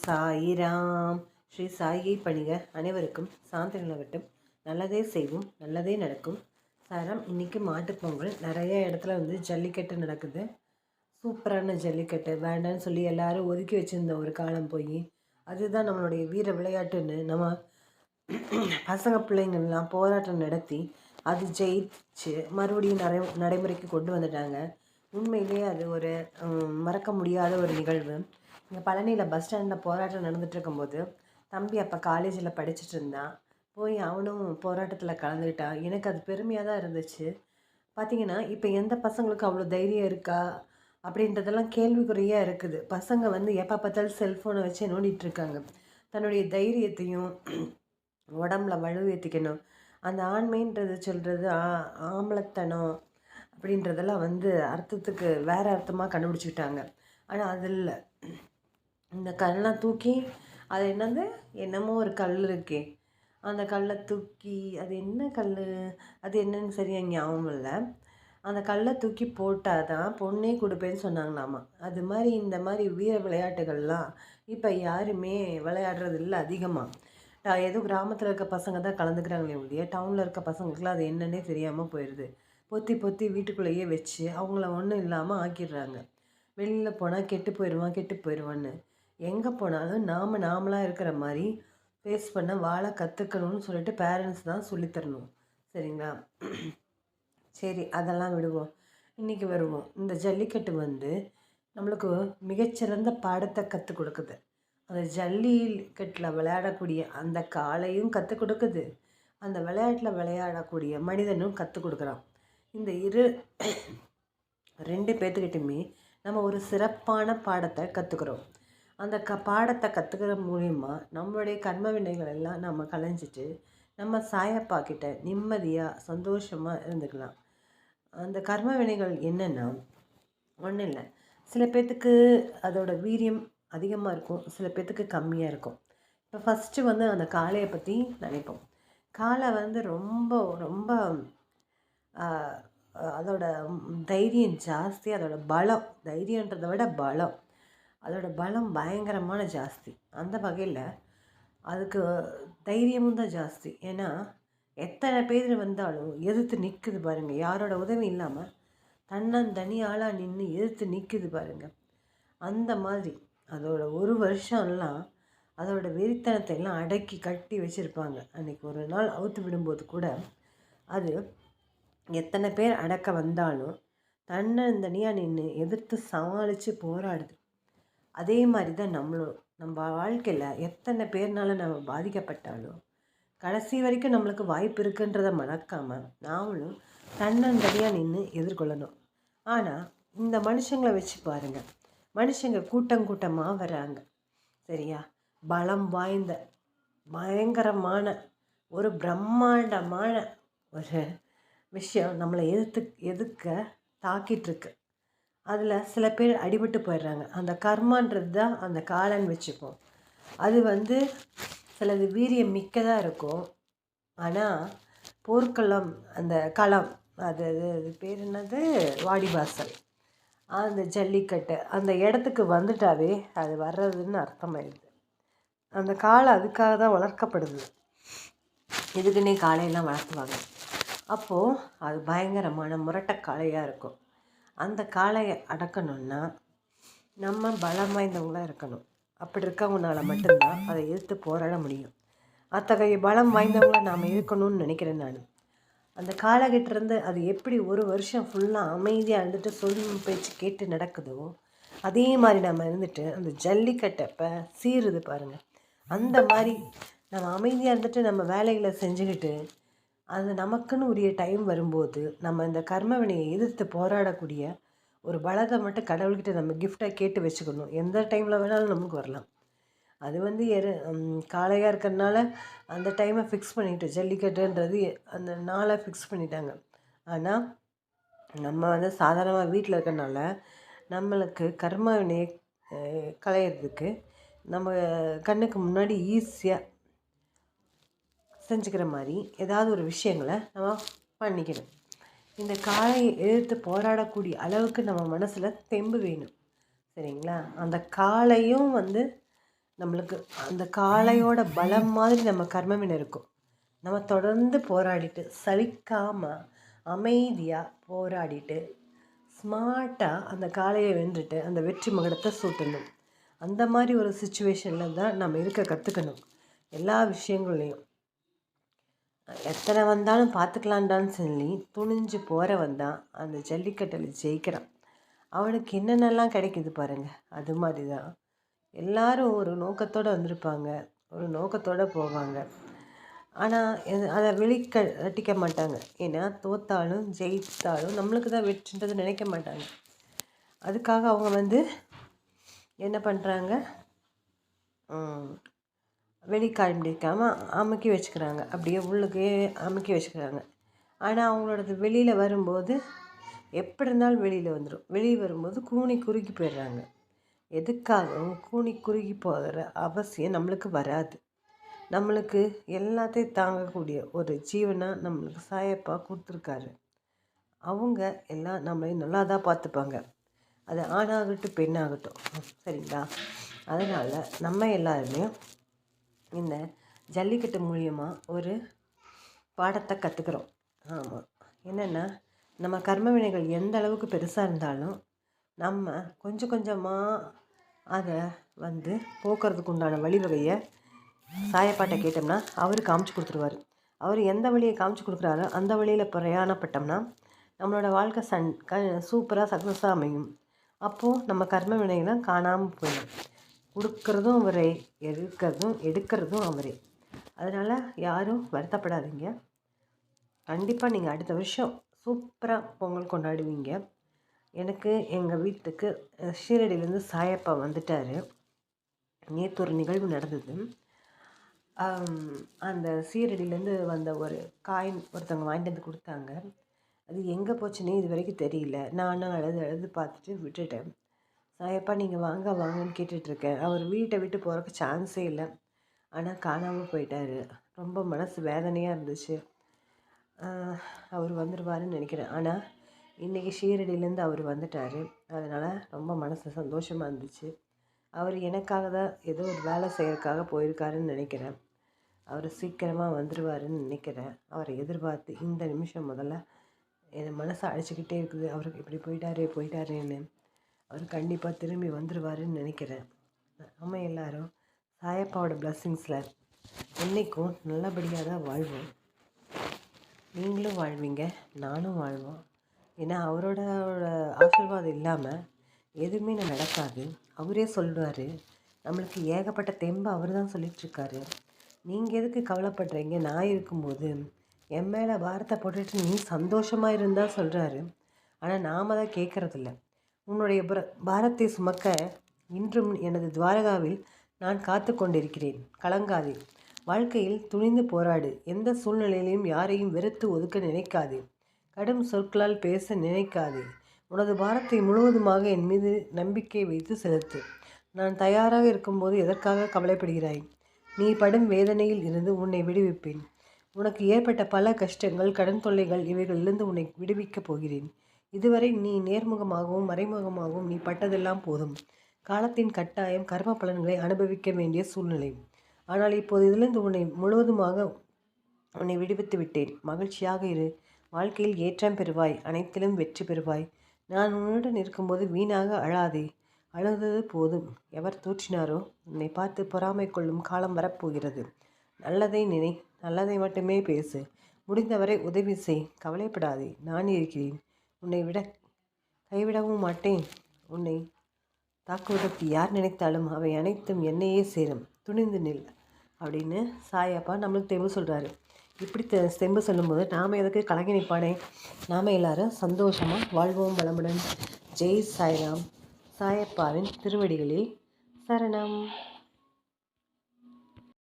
சாயிராம். ஸ்ரீ சாயை பணிக அனைவருக்கும் சாந்தி நிலவட்டும். நல்லதே செய்வோம் நல்லதே நடக்கும். சாரம் இன்றைக்கி மாட்டுப்பொங்கல் நிறைய இடத்துல வந்து ஜல்லிக்கட்டு நடக்குது. சூப்பரான ஜல்லிக்கட்டு வேண்டான்னு சொல்லி எல்லாரும் ஒதுக்கி வச்சுருந்த ஒரு காலம் போய் அதுதான் நம்மளுடைய வீர விளையாட்டுன்னு நம்ம பசங்க பிள்ளைங்கள்லாம் போராட்டம் நடத்தி அது ஜெயிச்சு மறுபடியும் நடை நடைமுறைக்கு கொண்டு வந்துட்டாங்க. உண்மையிலேயே அது ஒரு மறக்க முடியாத ஒரு நிகழ்வு. இங்கே பழனியில் பஸ் ஸ்டாண்டில் போராட்டம் நடந்துட்டு இருக்கும்போது தம்பி அப்போ காலேஜில் படிச்சுட்டு இருந்தான் போய் அவனும் போராட்டத்தில் கலந்துக்கிட்டான் எனக்கு அது பெருமையாக தான் இருந்துச்சு. பார்த்தீங்கன்னா இப்போ எந்த பசங்களுக்கு அவ்வளோ தைரியம் இருக்கா? அப்படின்றதெல்லாம் கேள்விக்குறியாக இருக்குது. பசங்க வந்து எப்போ பார்த்தாலும் செல்ஃபோனை வச்சு நோண்டிகிட்ருக்காங்க தன்னுடைய தைரியத்தையும் உடம்புல வலு ஏற்றிக்கணும் அந்த ஆண்மைன்றது சொல்கிறது ஆம்பளத்தனம் அப்படின்றதெல்லாம் வந்து அர்த்தத்துக்கு வேறு அர்த்தமாக கண்டுபிடிச்சிக்கிட்டாங்க. ஆனால் அது இல்லை. இந்த கல்லாம் தூக்கி அது என்னது? என்னமோ ஒரு கல் இருக்கே. அந்த கல்லை தூக்கி அது என்ன கல் அது என்னன்னு சரியாக ஞாபகம் இல்லை. அந்த கல்லை தூக்கி போட்டால் தான் பொண்ணே கொடுப்பேன்னு சொன்னாங்களாமா. அது மாதிரி இந்த மாதிரி வீர விளையாட்டுகள்லாம் இப்போ யாருமே விளையாடுறது இல்லை அதிகமாக ஏதோ கிராமத்தில் இருக்க பசங்க தான் கலந்துக்கிறாங்களே ஒழிய டவுனில் இருக்க பசங்களுக்குலாம் அது என்னன்னே தெரியாமல் போயிடுது பொத்தி பொத்தி வீட்டுக்குள்ளேயே வச்சு அவங்கள ஒன்றும் இல்லாமல் ஆக்கிடுறாங்க. வெளியில் போனால் கெட்டு போயிடுவான் கெட்டு போயிடுவான்னு எங்கே போனாலும் நாம் நாமளாக இருக்கிற மாதிரி ஃபேஸ் பண்ண வாழ கற்றுக்கணும்னு சொல்லிட்டு பேரண்ட்ஸ் தான் சொல்லித்தரணும் சரிங்களா? சரி அதெல்லாம் விடுவோம். இன்றைக்கி வருவோம். இந்த ஜல்லிக்கட்டு வந்து நம்மளுக்கு மிகச்சிறந்த பாடத்தை கற்றுக் கொடுக்குது. அந்த ஜல்லிக்கட்டில் விளையாடக்கூடிய அந்த காளையும் கற்றுக் கொடுக்குது. அந்த விளையாட்டில் விளையாடக்கூடிய மனிதனும் கற்றுக் கொடுக்குறான். இந்த இரு ரெண்டு பேர்த்துக்கிட்டுமே நம்ம ஒரு சிறப்பான பாடத்தை கற்றுக்குறோம் அந்த க பாடத்தை கற்றுக்கிற மூலிமா நம்மளுடைய கர்ம வினைகள் எல்லாம் நம்ம களைஞ்சிட்டு நம்ம சாயப்பா கிட்ட நிம்மதியாக சந்தோஷமாக இருந்துக்கலாம். அந்த கர்ம வினைகள் என்னென்னா ஒன்றும் இல்லை. சில பேர்த்துக்கு அதோட வீரியம் அதிகமாக இருக்கும் சில பேர்த்துக்கு கம்மியாக இருக்கும். இப்போ ஃபஸ்ட்டு வந்து அந்த காளையை பற்றி நினைப்போம். காளை வந்து ரொம்ப ரொம்ப அதோட தைரியம் ஜாஸ்தி அதோட பலம் தைரியன்றதை விட பலம். அதோடய பலம் பயங்கரமான ஜாஸ்தி. அந்த வகையில் அதுக்கு தைரியமும் தான் ஜாஸ்தி. ஏன்னா எத்தனை பேர் வந்தாலும் எதிர்த்து நிற்குது பாருங்கள் யாரோட உதவி இல்லாமல் தன்னந்தனி ஆளாக நின்று எதிர்த்து நிற்குது பாருங்கள் அந்த மாதிரி அதோட ஒரு வருஷம்லாம் அதோட வெறித்தனத்தை எல்லாம் அடக்கி கட்டி வச்சுருப்பாங்க. அன்றைக்கி ஒரு நாள் அவுத்து விடும்போது கூட அது எத்தனை பேர் அடக்க வந்தாலும் தன்னந்தனியாக நின்று எதிர்த்து சமாளித்து போராடுது. அதே மாதிரி தான் நம்மளும் நம்ம வாழ்க்கையில் எத்தனை பேர்னால நம்ம பாதிக்கப்பட்டாலும் கடைசி வரைக்கும் நம்மளுக்கு வாய்ப்பு இருக்குன்றதை மறக்காமல் நாமளும் தன்னந்தனியாக நின்று எதிர்கொள்ளணும். ஆனால் இந்த மனுஷங்களை வச்சு பாருங்கள் மனுஷங்க கூட்டம் கூட்டமாக வராங்க சரியா? பலம் வாய்ந்த பயங்கரமான ஒரு பிரம்மாண்டமான ஒரு விஷயம் நம்மளை எதிர்த்து எதுக்க தாக்கிட்டுருக்கு அதில் சில பேர் அடிபட்டு போயிடுறாங்க. அந்த கர்மான்றது தான் அந்த காலன் வச்சுப்போம் அது வந்து சிலது வீரியம் மிக்கதாக இருக்கும். ஆனால் போர்க்களம் அந்த களம் அது அது அது பேர் என்னது? வாடிவாசல் அந்த ஜல்லிக்கட்டு அந்த இடத்துக்கு வந்துட்டாவே அது வர்றதுன்னு அர்த்தமாயிடுது. அந்த காளை அதுக்காக தான் வளர்க்கப்படுது. இதுக்குன்னே காளையெல்லாம் வளர்த்துவாங்க. அப்போது அது பயங்கரமான முரட்டை காளையாக இருக்கும். அந்த காளையை அடக்கணும்னா நம்ம பலம் வாய்ந்தவங்களாக இருக்கணும். அப்படி இருக்கவங்களால மட்டும்தான் அதை எதிர்த்து போராட முடியும். அத்தகைய பலம் வாய்ந்தவங்கள நாம் இருக்கணும்னு நினைக்கிறேன் நான். அந்த காலகிட்டிருந்து அது எப்படி ஒரு வருஷம் ஃபுல்லாக அமைதியாக இருந்துட்டு சொல் பேச்சு கேட்டு நடக்குதோ அதே மாதிரி நம்ம இருந்துட்டு அந்த ஜல்லிக்கட்டப்ப சீருது பாருங்கள் அந்த மாதிரி நம்ம அமைதியாக இருந்துட்டு நம்ம வேலைகளை செஞ்சுக்கிட்டு அது நமக்குன்னு உரிய டைம் வரும்போது நம்ம இந்த கர்மவினையை எதிர்த்து போராடக்கூடிய ஒரு பலத்தை மட்டும் கடவுள்கிட்ட நம்ம கிஃப்டாக கேட்டு வச்சுக்கணும். எந்த டைமில் வேணாலும் நமக்கு வரலாம். அது வந்து எரு காளையாக இருக்கிறனால அந்த டைமை ஃபிக்ஸ் பண்ணிட்டு ஜல்லிக்கட்டுன்றது அந்த நாளை ஃபிக்ஸ் பண்ணிட்டாங்க. ஆனால் நம்ம வந்து சாதாரணமாக வீட்டில் இருக்கிறனால நம்மளுக்கு கர்மவினையை கலையிறதுக்கு களையிறதுக்கு நம்ம கண்ணுக்கு முன்னாடி ஈஸியாக செஞ்சுக்கிற மாதிரி ஏதாவது ஒரு விஷயங்களை நம்ம பண்ணிக்கணும். இந்த காளையை எதிர்த்து போராடக்கூடிய அளவுக்கு நம்ம மனசில் தெம்பு வேணும். சரிங்களா? அந்த காளையும் வந்து நம்மளுக்கு அந்த காளையோட பலம் மாதிரி நம்ம கர்மமின் இருக்கும். நம்ம தொடர்ந்து போராடிட்டு சலிக்காமல் அமைதியாக போராடிட்டு ஸ்மார்ட்டாக அந்த காளையை வென்றுட்டு அந்த வெற்றி மகடத்தை சூட்டணும். அந்த மாதிரி ஒரு சுச்சுவேஷனில் தான் நம்ம இருக்க கற்றுக்கணும் எல்லா விஷயங்கள்லையும். எத்தனை வந்தாலும் பார்த்துக்கலான்டான்னு சொல்லி துணிஞ்சு போகிறவன் தான் அந்த ஜல்லிக்கட்டில் ஜெயிக்கிறான். அவனுக்கு என்னென்னலாம் கிடைக்குது பாருங்கள் அது மாதிரி தான் எல்லாரும் ஒரு நோக்கத்தோடு வந்திருப்பாங்க. ஒரு நோக்கத்தோடு போவாங்க. ஆனால் அதை வெளிக்க கட்டிக்க மாட்டாங்க. ஏன்னா தோத்தாலும் ஜெயித்தாலும் நம்மளுக்கு தான் வெற்றின்றது நினைக்க மாட்டாங்க. அதுக்காக அவங்க வந்து என்ன பண்ணுறாங்க வெளிக்காண்பிக்காமல் அமுக்கி வச்சுக்கிறாங்க. அப்படியே உள்ளுக்கே அமுக்கி வச்சுக்கிறாங்க. ஆனால் அவங்களோடது வெளியில் வரும்போது எப்படி இருந்தாலும் வெளியில் வந்துடும் வெளியே வரும்போது கூனி குறுகி போயிடுறாங்க. எதுக்காகவும் கூனி குறுகி போகிற அவசியம் நம்மளுக்கு வராது. நம்மளுக்கு எல்லாத்தையும் தாங்கக்கூடிய ஒரு ஜீவனாக நம்மளுக்கு சாயப்பா கொடுத்துருக்காரு. அவங்க எல்லாம் நம்மளையும் நல்லா தான் பார்த்துப்பாங்க. அது ஆணாகட்டும் பெண்ணாகட்டும். சரிங்களா? அதனால் நம்ம எல்லாருமே இந்த ஜல்லிக்கட்டு மூலியமாக ஒரு பாடத்தை கற்றுக்குறோம் ஆமாம் என்னென்னா நம்ம கர்ம வினைகள் எந்த அளவுக்கு பெருசாக இருந்தாலும் நம்ம கொஞ்சம் கொஞ்சமாக அதை வந்து போக்குறதுக்கு உண்டான வழிவகையை சாயப்பாட்டை கேட்டோம்னா அவர் காமிச்சு கொடுத்துருவார். அவர் எந்த வழியை காமிச்சு கொடுக்குறாரோ அந்த வழியில் பிரயாணப்பட்டோம்னா நம்மளோட வாழ்க்கை சன் க சூப்பராக சக்ஸஸாக அமையும். அப்போது நம்ம கர்ம வினைகள்லாம் காணாமல் போயிடும். கொடுக்கறதும் அவரே எடுக்கிறதும் எடுக்கிறதும் அவரே. அதனால் யாரும் வருத்தப்படாதீங்க. கண்டிப்பாக நீங்கள் அடுத்த வருஷம் சூப்பராக பொங்கல் கொண்டாடுவீங்க. எனக்கு எங்கள் வீட்டுக்கு ஷீரடியிலேருந்து சாயப்பா வந்துட்டார். நேற்று ஒரு நிகழ்வு நடந்தது. அந்த சீரடியிலேருந்து வந்த ஒரு காயின் ஒருத்தவங்க வாங்கிட்டு வந்து கொடுத்தாங்க. அது எங்கே போச்சுன்னே இது வரைக்கும் தெரியல. நானும் அழுது அழுது பார்த்துட்டு விட்டுட்டேன். நான் எப்போ நீங்கள் வாங்க வாங்கன்னு கேட்டுட்ருக்கேன். அவர் வீட்டை விட்டு போகிறக்கு சான்ஸே இல்லை. ஆனால் காணாமல் போயிட்டார். ரொம்ப மனசு வேதனையாக இருந்துச்சு. அவர் வந்துடுவாருன்னு நினைக்கிறேன். ஆனால் இன்றைக்கி ஷீரடியிலேருந்து அவர் வந்துட்டார். அதனால் ரொம்ப மனசு சந்தோஷமாக இருந்துச்சு. அவர் எனக்காக தான் ஏதோ ஒரு வேலை செய்கிறதுக்காக போயிருக்காருன்னு நினைக்கிறேன். அவர் சீக்கிரமாக வந்துடுவாருன்னு நினைக்கிறேன். அவரை எதிர்பார்த்து இந்த நிமிஷம் முதல்ல என் மனசை அழைச்சிக்கிட்டே இருக்குது. அவருக்கு இப்படி போயிட்டாரே போயிட்டாரேன்னு. அவர் கண்டிப்பாக திரும்பி வந்துடுவாருன்னு நினைக்கிறேன். நம்ம எல்லாரும் சாயப்பாவோட பிளஸ்ஸிங்ஸில் என்றைக்கும் நல்லபடியாக தான் வாழ்வோம். நீங்களும் வாழ்வீங்க நானும் வாழ்வோம். ஏன்னா அவரோட ஆசீர்வாதம் இல்லாமல் எதுவுமே நான் நடக்காது. அவரே சொல்லுவார் நம்மளுக்கு ஏகப்பட்ட தெம்பு அவர் தான் சொல்லிகிட்ருக்காரு நீங்கள் எதுக்கு கவலைப்படுறீங்க? நான் இருக்கும்போது என் மேலே பாரத்தை போட்டுட்டு நீ சந்தோஷமாக இருந்தால் சொல்கிறாரு ஆனால் நாம் தான் கேட்குறதில்ல உன்னுடைய பாரத்தை சுமக்க இன்றும் எனது துவாரகாவில் நான் காத்து கொண்டிருக்கிறேன். கலங்காதே. வாழ்க்கையில் துணிந்து போராடு. எந்த சூழ்நிலையிலையும் யாரையும் வெறுத்து ஒதுக்க நினைக்காதே. கடும் சொற்களால் பேச நினைக்காதே. உனது பாரத்தை முழுவதுமாக என் மீது நம்பிக்கை வைத்து செலுத்து. நான் தயாராக இருக்கும்போது எதற்காக கவலைப்படுகிறாய்? நீ படும் வேதனையில் இருந்து உன்னை விடுவிப்பேன். உனக்கு ஏற்பட்ட பல கஷ்டங்கள் கடன் தொல்லைகள் இவைகளிலிருந்து உன்னை விடுவிக்கப் போகிறேன். இதுவரை நீ நேர்முகமாகவும் மறைமுகமாகவும் நீ பட்டதெல்லாம் போதும். காலத்தின் கட்டாயம் கர்ம பலன்களை அனுபவிக்க வேண்டிய சூழ்நிலை. ஆனால் இப்போது இதிலிருந்து உன்னை முழுவதுமாக உன்னை விடுவித்து விட்டேன். மகிழ்ச்சியாக இரு. வாழ்க்கையில் ஏற்றம் பெறுவாய். அனைத்திலும் வெற்றி பெறுவாய். நான் உன்னுடன் இருக்கும்போது வீணாக அழாதே. அழுதது போதும். எவர் தூற்றினாரோ? உன்னை பார்த்து பொறாமை கொள்ளும் காலம் வரப்போகிறது. நல்லதை நினை. நல்லதை மட்டுமே பேசு. முடிந்தவரை உதவி செய். கவலைப்படாதே. நான் இருக்கிறேன். உன்னை விட கைவிடவும் மாட்டேன். உன்னை தாக்குவதற்கு யார் நினைத்தாலும் அவை அனைத்தும் என்னையே சேரும். துணிந்து நில் அப்படின்னு சாயப்பா நம்மளுக்கு தெம்பு சொல்கிறாரு இப்படி தெம்பு சொல்லும்போது நாம் எதுக்கு கலங்கி நிற்பானே நாம் எல்லாரும் சந்தோஷமாக வாழ்வோம் வளமுடன். ஜெய் சாய்ராம். சாயப்பாவின் திருவடிகளே சரணம்.